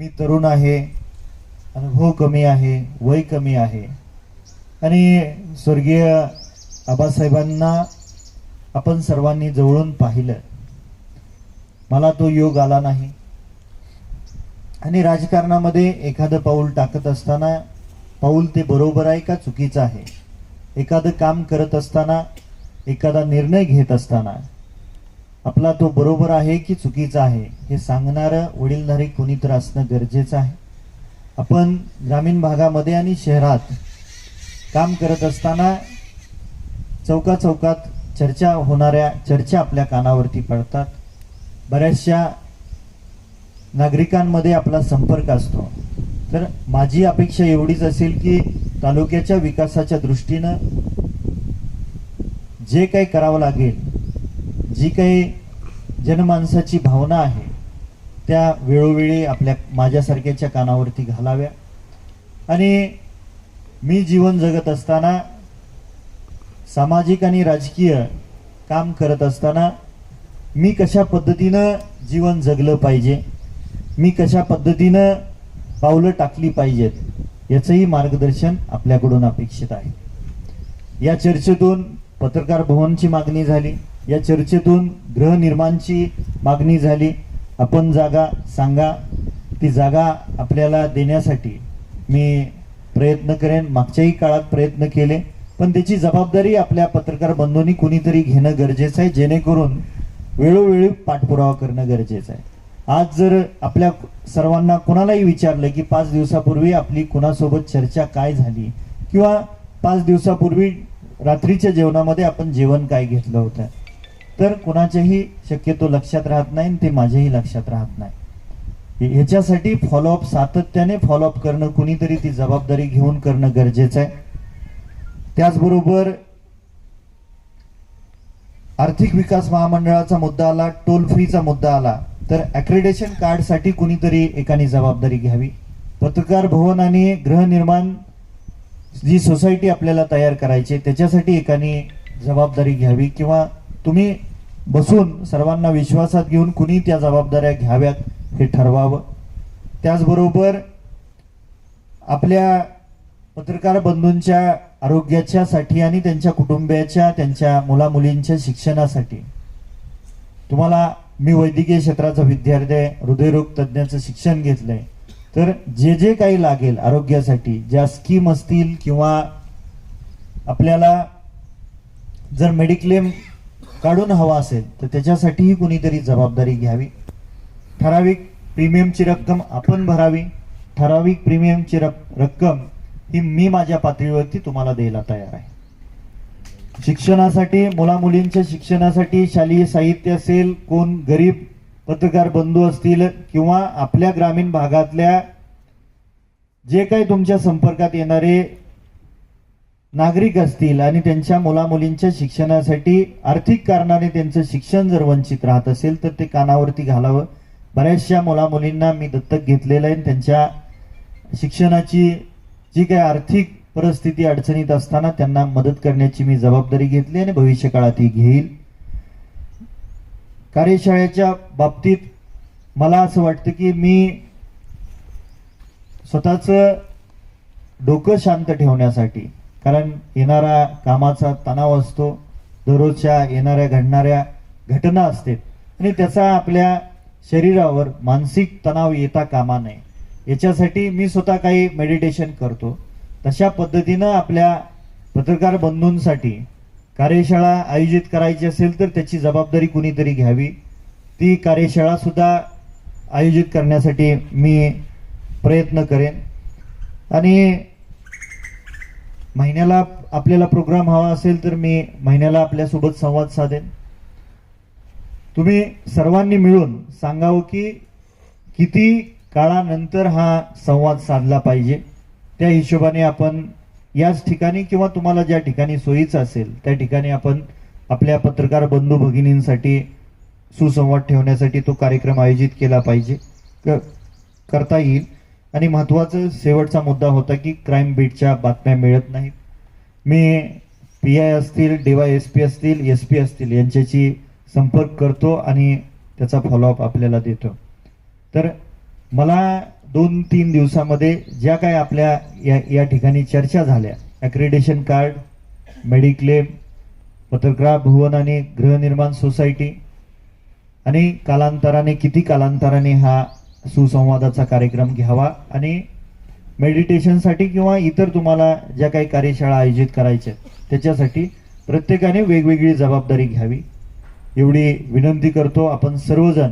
मी तरुण आहे अनुभव कमी आहे वय कमी आहे. आणि स्वर्गीय आबासाहेबांना आपण सर्वांनी जवळून पाहिलं. मला तो योग आला नाही. आणि राजकारणामध्ये एखादं पाऊल टाकत असताना पाऊल ते बरोबर आहे का चुकीचं आहे? एखादं काम करत असताना एखादा निर्णय घेत असताना आपला तो बरोबर आहे की चुकीचा आहे हे सांगणारं वडीलधारी कोणीतरी असणं गरजेचं आहे. आपण ग्रामीण भागामध्ये आणि शहरात काम करत असताना चौका चौकात चर्चा होणाऱ्या चर्चा आपल्या कानावरती पडतात. बऱ्याचशा नागरिकांमध्ये आपला संपर्क असतो. तर माझी अपेक्षा एवढीच असेल की तालुक्याच्या विकासाच्या दृष्टीनं जे काही करावं लागेल जी काही जनमानसाची भावना आहे त्या वेळोवेळी आपल्या माझ्यासारख्याच्या कानावरती घालाव्या. आणि मी जीवन जगत असताना सामाजिक आणि राजकीय काम करत असताना मी कशा पद्धतीनं जीवन जगलं पाहिजे? मी कशा पद्धतीनं पावलं टाकली पाहिजेत? याचंही मार्गदर्शन आपल्याकडून अपेक्षित आहे. या चर्चेतून पत्रकार भवनची मागणी झाली. या चर्चेतून गृहनिर्माणची मागणी झाली. आपण जागा सांगा. ती जागा आपल्याला देण्यासाठी मी प्रयत्न करेन. मागच्याही काळात प्रयत्न केले. पण त्याची जबाबदारी आपल्या पत्रकार बंधूंनी कुणीतरी घेणं गरजेचं आहे. जेणेकरून वेळोवेळी पाठपुरावा करणं गरजेचं आहे. आज जर आपल्या सर्वांना कोणालाही विचारलं की पाच दिवसापूर्वी आपली कुणासोबत चर्चा काय झाली? किंवा पाच दिवसापूर्वी रात्रीच्या जेवणामध्ये आपण जेवण काय घेतलं होतं? तर कुणाच्याही शक्यतो लक्षात राहत नाही आणि ते माझ्याही लक्षात राहत नाही. ह्याच्यासाठी फॉलोअप सातत्याने फॉलोअप करणं कुणीतरी ती जबाबदारी घेऊन करणं गरजेचं आहे. त्याचबरोबर आर्थिक विकास महामंडळाचा मुद्दा आला टोल फ्रीचा मुद्दा आला तर अक्रेडेशन कार्डसाठी कुणीतरी एकाने जबाबदारी घ्यावी. पत्रकार भवन आणि गृहनिर्माण जी सोसायटी आपल्याला तयार करायची आहे, त्याच्यासाठी एकाने जबाबदारी घ्यावी किंवा तुम्ही बसून सर्वांना विश्वासात घेऊन कुणी त्या जबाबदाऱ्या घ्याव्यात हे ठरवावं. त्याचबरोबर आपल्या पत्रकार बंधूंच्या आरोग्याच्यासाठी आणि त्यांच्या कुटुंबियाच्या त्यांच्या मुलामुलींच्या शिक्षणासाठी तुम्हाला मी वैद्यकीय क्षेत्राचा विद्यार्थी आहे हृदयरोग तज्ज्ञाचं शिक्षण घेतलंय. तर जे जे काही लागेल आरोग्यासाठी ज्या स्कीम असतील किंवा आपल्याला जर मेडिक्लेम काढून हवा असेल तर त्याच्यासाठीही कुणीतरी जबाबदारी घ्यावी. ठराविक प्रीमियमची रक्कम आपण भरावी. ठराविक प्रीमियमची रक- रक्कम ही मी माझ्या पातळीवरती तुम्हाला द्यायला तयार आहे. शिक्षणासाठी मुलामुलींच्या शिक्षणासाठी शालेय साहित्य असेल कोण गरीब पत्रकार बंधू असतील किंवा आपल्या ग्रामीण भागातल्या जे काही तुमच्या संपर्कात येणारे नागरिक असतील आणि त्यांच्या मुलामुलींच्या शिक्षणासाठी आर्थिक कारणाने त्यांचं शिक्षण जर वंचित राहत असेल तर ते कानावरती घालावं. बऱ्याचशा मुलामुलींना मी दत्तक घेतलेलं आहे आणि त्यांच्या शिक्षणाची जी काही आर्थिक परिस्थिती अडचणीत असताना त्यांना मदत करण्याची मी जबाबदारी घेतली आणि भविष्य काळातही घेईल. कार्यशाळेच्या बाबतीत मला असं वाटतं की मी स्वतःचं डोकं शांत ठेवण्यासाठी कारण येणारा कामाचा तणाव असतो दररोजच्या येणाऱ्या घडणाऱ्या घटना असतात आणि त्याचा आपल्या शरीरावर मानसिक तणाव येता कामा नये. याच्यासाठी मी स्वतः काही मेडिटेशन करतो. तशा पद्धतीनं आपल्या पत्रकार बंधूंसाठी कार्यशाळा आयोजित करायची असेल तर त्याची जबाबदारी कुणीतरी घ्यावी. ती कार्यशाळासुद्धा आयोजित करण्यासाठी मी प्रयत्न करेन. आणि महिन्याला आपल्याला प्रोग्राम हवा असेल तर मी महिन्याला आपल्यासोबत संवाद साधेन. तुम्ही सर्वांनी मिळून सांगावं की किती काळानंतर हा संवाद साधला पाहिजे. त्या हिशोबाने आपण याच ठिकाणी किंवा तुम्हाला ज्या ठिकाणी सोयीचं असेल त्या ठिकाणी आपण आपल्या पत्रकार बंधू भगिनींसाठी सुसंवाद ठेवण्यासाठी तो कार्यक्रम आयोजित केला पाहिजे. क- करता येईल. आणि महत्त्वाचं शेवटचा मुद्दा होता की क्राईम बीटच्या बातम्या मिळत नाहीत. मी पी आय असतील डीवाय एस पी असतील एस पी असतील यांच्याशी संपर्क करतो आणि त्याचा फॉलोअप आपल्याला देतो. तर मला दोन तीन दिवसामध्ये ज्या काय आपल्या या या ठिकाणी चर्चा झाल्या ॲक्रिडेशन कार्ड मेडिक्लेम पत्रकार भुवन आणि गृहनिर्माण सोसायटी आणि कालांतराने किती कालांतराने हा सुसंवादाचा कार्यक्रम घ्यावा आणि मेडिटेशनसाठी किंवा इतर तुम्हाला ज्या काही कार्यशाळा आयोजित करायच्या त्याच्यासाठी प्रत्येकाने वेगवेगळी जबाबदारी घ्यावी. एवढी विनंती करतो आपण सर्वजण.